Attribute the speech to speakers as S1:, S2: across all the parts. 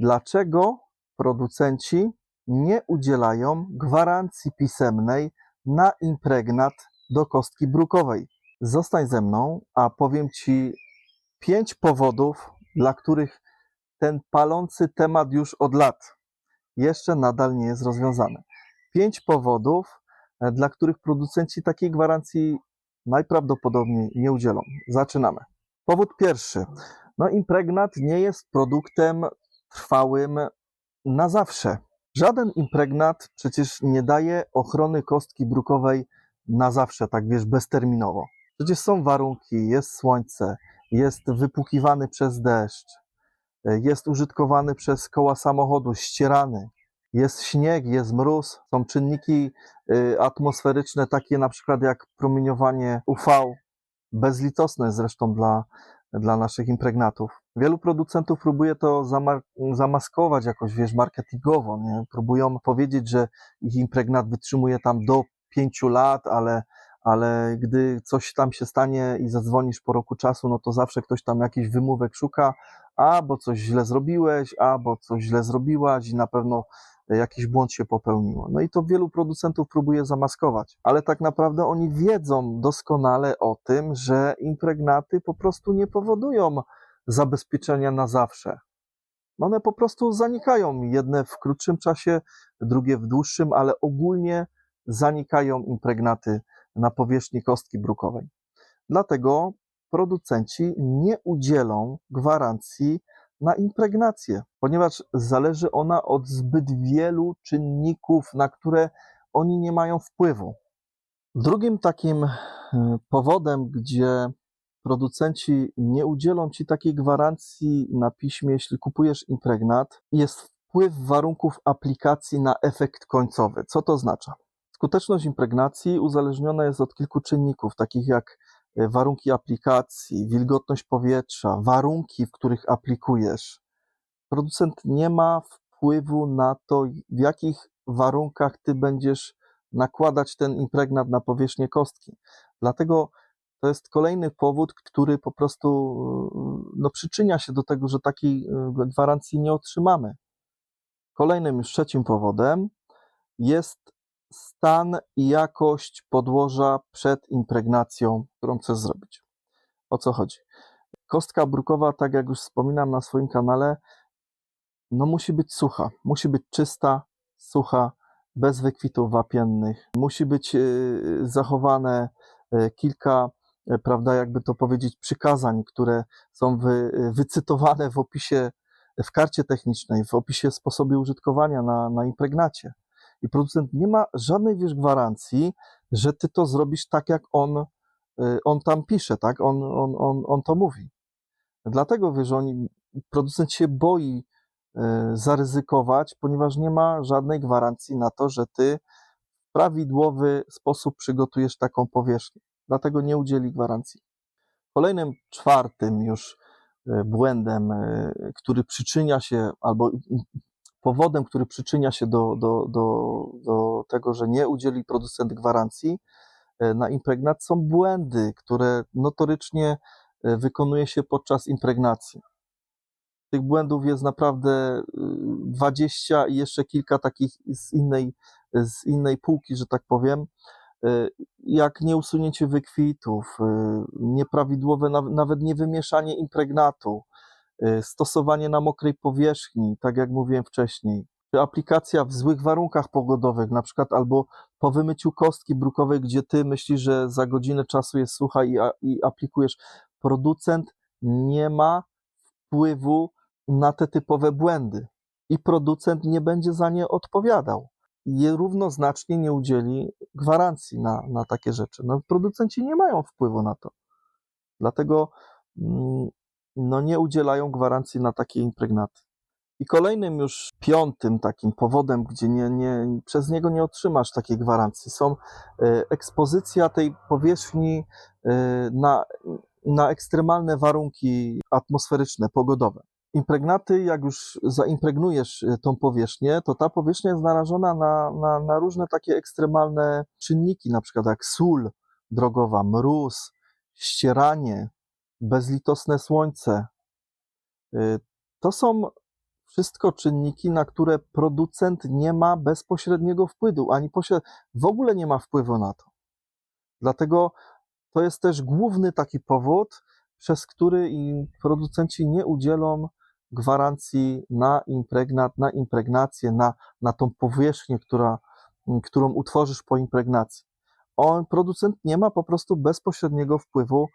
S1: Dlaczego producenci nie udzielają gwarancji pisemnej na impregnat do kostki brukowej? Zostań ze mną, a powiem Ci pięć powodów, dla których ten palący temat już od lat jeszcze nadal nie jest rozwiązany. Pięć powodów, dla których producenci takiej gwarancji najprawdopodobniej nie udzielą. Zaczynamy. Powód pierwszy. No, impregnat nie jest produktem trwałym na zawsze. Żaden impregnat przecież nie daje ochrony kostki brukowej na zawsze, tak wiesz, bezterminowo. Przecież są warunki, jest słońce, jest wypłukiwany przez deszcz, jest użytkowany przez koła samochodu, ścierany, jest śnieg, jest mróz, są czynniki y, atmosferyczne, takie na przykład jak promieniowanie UV, bezlitosne zresztą dla, dla naszych impregnatów. Wielu producentów próbuje to zamaskować jakoś, wiesz, marketingowo, nie? Próbują powiedzieć, że ich impregnat wytrzymuje tam do pięciu lat, ale, ale gdy coś tam się stanie i zadzwonisz po roku czasu, no to zawsze ktoś tam jakiś wymówek szuka, albo coś źle zrobiłeś, albo coś źle zrobiłaś i na pewno jakiś błąd się popełniło. No i to wielu producentów próbuje zamaskować, ale tak naprawdę oni wiedzą doskonale o tym, że impregnaty po prostu nie powodują zabezpieczenia na zawsze. One po prostu zanikają, jedne w krótszym czasie, drugie w dłuższym, ale ogólnie zanikają impregnaty na powierzchni kostki brukowej. Dlatego producenci nie udzielą gwarancji na impregnację, ponieważ zależy ona od zbyt wielu czynników, na które oni nie mają wpływu. Drugim takim e, powodem, gdzie producenci nie udzielą ci takiej gwarancji na piśmie, jeśli kupujesz impregnat, jest wpływ warunków aplikacji na efekt końcowy. Co to oznacza? Skuteczność impregnacji uzależniona jest od kilku czynników, takich jak warunki aplikacji, wilgotność powietrza, warunki, w których aplikujesz. Producent nie ma wpływu na to, w jakich warunkach ty będziesz nakładać ten impregnat na powierzchnię kostki. Dlatego to jest kolejny powód, który po prostu no, przyczynia się do tego, że takiej e, gwarancji nie otrzymamy. Kolejnym już trzecim powodem jest stan i jakość podłoża przed impregnacją, którą chcesz zrobić. O co chodzi? Kostka brukowa, tak jak już wspominam na swoim kanale, no musi być sucha, musi być czysta, sucha, bez wykwitów wapiennych. Musi być y, zachowane y, kilka, y, prawda, jakby to powiedzieć, przykazań, które są wy, wycytowane w opisie, w karcie technicznej, w opisie sposobie użytkowania na, na impregnacie i producent nie ma żadnej, wiesz, gwarancji, że ty to zrobisz tak, jak on, y, on tam pisze, tak, on, on, on, on to mówi. Dlatego, wiesz, oni, producent się boi y, zaryzykować, ponieważ nie ma żadnej gwarancji na to, że ty w prawidłowy sposób przygotujesz taką powierzchnię. Dlatego nie udzieli gwarancji. Kolejnym, czwartym już y, błędem, który przyczynia się albo powodem, który przyczynia się do, do, do, do tego, że nie udzieli producent gwarancji e, na impregnat, są błędy, które notorycznie e, wykonuje się podczas impregnacji. Tych błędów jest naprawdę 20 y, i jeszcze kilka takich z innej, z innej półki, że tak powiem. E, jak nieusunięcie wykwitów, nieprawidłowe, nawet niewymieszanie impregnatu, Y, stosowanie na mokrej powierzchni, tak jak mówiłem wcześniej, czy aplikacja w złych warunkach pogodowych, na przykład albo po wymyciu kostki brukowej, gdzie ty myślisz, że za godzinę czasu jest sucha i, i aplikujesz, producent nie ma wpływu na te typowe błędy i producent nie będzie za nie odpowiadał. I równoznacznie nie udzieli gwarancji na, na takie rzeczy. No, producenci nie mają wpływu na to. Dlatego mm, no nie udzielają gwarancji na takie impregnaty. I kolejnym już piątym takim powodem, gdzie nie, nie, przez niego nie otrzymasz takiej gwarancji, są e, ekspozycja tej powierzchni e, na, na ekstremalne warunki atmosferyczne, pogodowe. Impregnaty, jak już zaimpregnujesz e, tą powierzchnię, to ta powierzchnia jest narażona na, na, na różne takie ekstremalne czynniki, na przykład jak sól drogowa, mróz, ścieranie, bezlitosne słońce. Y, to są wszystko czynniki, na które producent nie ma bezpośredniego wpływu, ani pośred... w ogóle nie ma wpływu na to. Dlatego to jest też główny taki powód, przez który producenci nie udzielą gwarancji na impregnat, na impregnację, na, na tą powierzchnię, która, którą utworzysz po impregnacji. On, producent nie ma po prostu bezpośredniego wpływu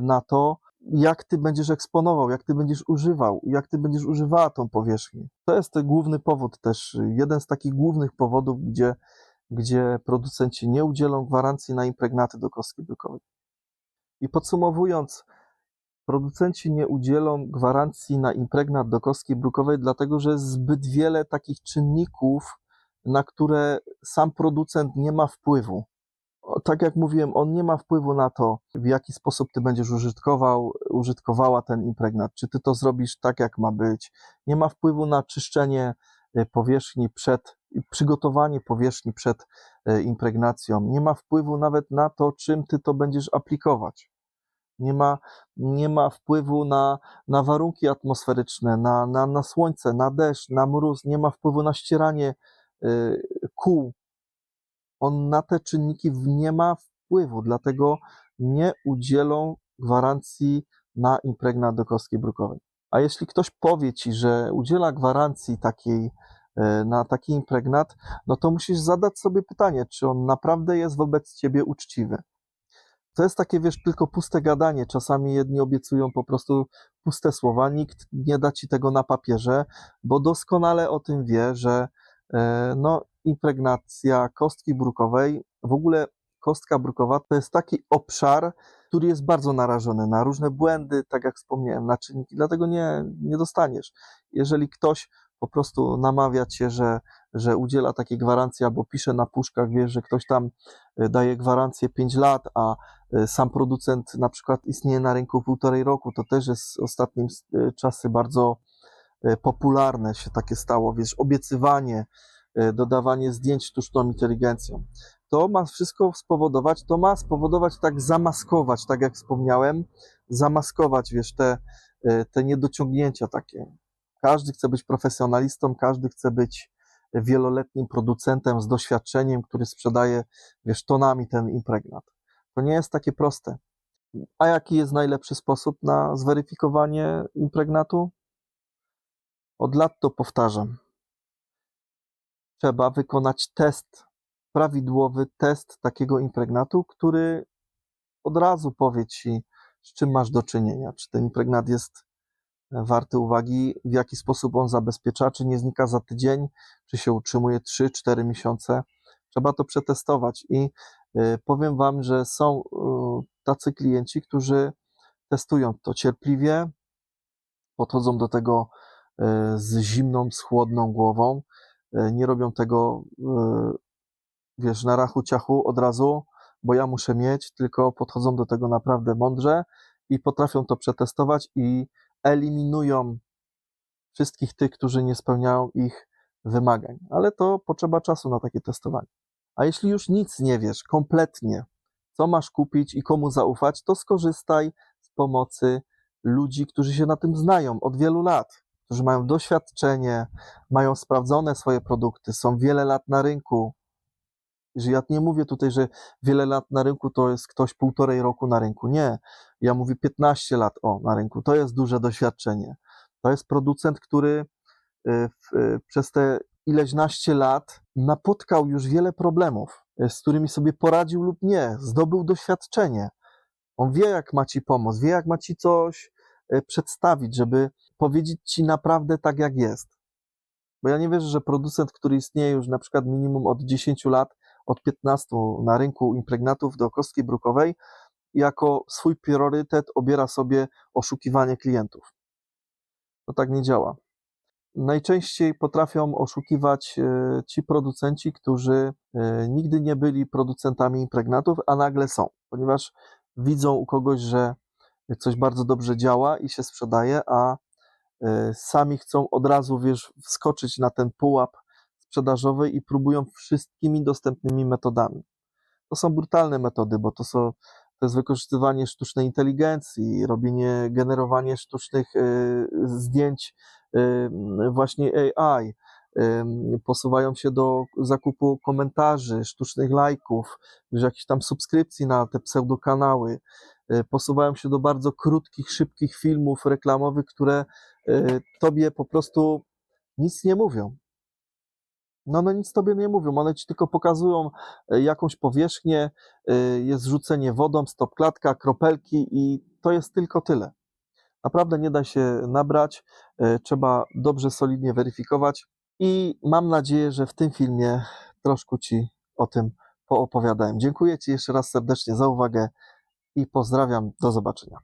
S1: na to, jak ty będziesz eksponował, jak ty będziesz używał, jak ty będziesz używała tą powierzchnię. To jest główny powód też, jeden z takich głównych powodów, gdzie, gdzie producenci nie udzielą gwarancji na impregnaty do kostki brukowej. I podsumowując, producenci nie udzielą gwarancji na impregnat do kostki brukowej, dlatego że jest zbyt wiele takich czynników, na które sam producent nie ma wpływu. Tak jak mówiłem, on nie ma wpływu na to, w jaki sposób ty będziesz użytkował, użytkowała ten impregnat. Czy ty to zrobisz tak, jak ma być. Nie ma wpływu na czyszczenie e, powierzchni przed, przygotowanie powierzchni przed e, impregnacją. Nie ma wpływu nawet na to, czym ty to będziesz aplikować. Nie ma, nie ma wpływu na, na warunki atmosferyczne, na, na, na słońce, na deszcz, na mróz, nie ma wpływu na ścieranie y, kół. On na te czynniki nie ma wpływu, dlatego nie udzielą gwarancji na impregnat do kostki brukowej. A jeśli ktoś powie ci, że udziela gwarancji takiej y, na taki impregnat, no to musisz zadać sobie pytanie, czy on naprawdę jest wobec ciebie uczciwy. To jest takie, wiesz, tylko puste gadanie. Czasami jedni obiecują po prostu puste słowa, nikt nie da ci tego na papierze, bo doskonale o tym wie, że e, no, impregnacja kostki brukowej, w ogóle kostka brukowa to jest taki obszar, który jest bardzo narażony na różne błędy, tak jak wspomniałem, na czynniki, dlatego nie, nie dostaniesz. Jeżeli ktoś po prostu namawia cię, że, że udziela takiej gwarancji albo pisze na puszkach, wiesz, że ktoś tam e, daje gwarancję 5 lat, a e, sam producent na przykład istnieje na rynku półtorej roku, to też jest ostatnim e, czasy bardzo popularne się takie stało, wiesz, obiecywanie, dodawanie zdjęć sztuczną inteligencją. To ma wszystko spowodować, to ma spowodować tak zamaskować, tak jak wspomniałem, zamaskować, wiesz, te, e, te niedociągnięcia takie. Każdy chce być profesjonalistą, każdy chce być wieloletnim producentem z doświadczeniem, który sprzedaje, wiesz, tonami ten impregnat. To nie jest takie proste. A jaki jest najlepszy sposób na zweryfikowanie impregnatu? Od lat to powtarzam. Trzeba wykonać test, prawidłowy test takiego impregnatu, który od razu powie ci, z czym masz do czynienia. Czy ten impregnat jest warty uwagi, w jaki sposób on zabezpiecza, czy nie znika za tydzień, czy się utrzymuje 3-4 miesiące. Trzeba to przetestować i y, powiem Wam, że są y, tacy klienci, którzy testują to cierpliwie, podchodzą do tego z zimną, z chłodną głową, nie robią tego, y, wiesz, na rachu ciachu od razu, bo ja muszę mieć, tylko podchodzą do tego naprawdę mądrze i potrafią to przetestować i eliminują wszystkich tych, którzy nie spełniają ich wymagań. Ale to potrzeba czasu na takie testowanie. A jeśli już nic nie wiesz kompletnie, co masz kupić i komu zaufać, to skorzystaj z pomocy ludzi, którzy się na tym znają od wielu lat, którzy mają doświadczenie, mają sprawdzone swoje produkty, są wiele lat na rynku. Że ja nie mówię tutaj, że wiele lat na rynku to jest ktoś półtorej roku na rynku. Nie. Ja mówię 15 lat o na rynku. To jest duże doświadczenie. To jest producent, który y, y, przez te ileśnaście lat napotkał już wiele problemów, y, z którymi sobie poradził lub nie, zdobył doświadczenie. On wie, jak ma ci pomóc, wie, jak ma ci coś przedstawić, żeby powiedzieć ci naprawdę tak, jak jest. Bo ja nie wierzę, że producent, który istnieje już na przykład minimum od 10 lat, od 15 na rynku impregnatów do kostki brukowej, jako swój priorytet obiera sobie oszukiwanie klientów. To tak nie działa. Najczęściej potrafią oszukiwać e, ci producenci, którzy e, nigdy nie byli producentami impregnatów, a nagle są, ponieważ widzą u kogoś, że coś bardzo dobrze działa i się sprzedaje, a sami chcą od razu, wiesz, wskoczyć na ten pułap sprzedażowy i próbują wszystkimi dostępnymi metodami. To są brutalne metody, bo to są to jest wykorzystywanie sztucznej inteligencji, robienie, generowanie sztucznych y, zdjęć y, właśnie AI, posuwają się do zakupu komentarzy, sztucznych lajków, jakichś tam subskrypcji na te pseudokanały, y, posuwają się do bardzo krótkich, szybkich filmów reklamowych, które y, tobie po prostu nic nie mówią. No one nic tobie nie mówią, one ci tylko pokazują e, jakąś powierzchnię, y, jest rzucenie wodą, stop klatka, kropelki i to jest tylko tyle. Naprawdę nie da się nabrać, trzeba dobrze, solidnie weryfikować i mam nadzieję, że w tym filmie troszkę ci o tym poopowiadałem. Dziękuję ci jeszcze raz serdecznie za uwagę i pozdrawiam, do zobaczenia.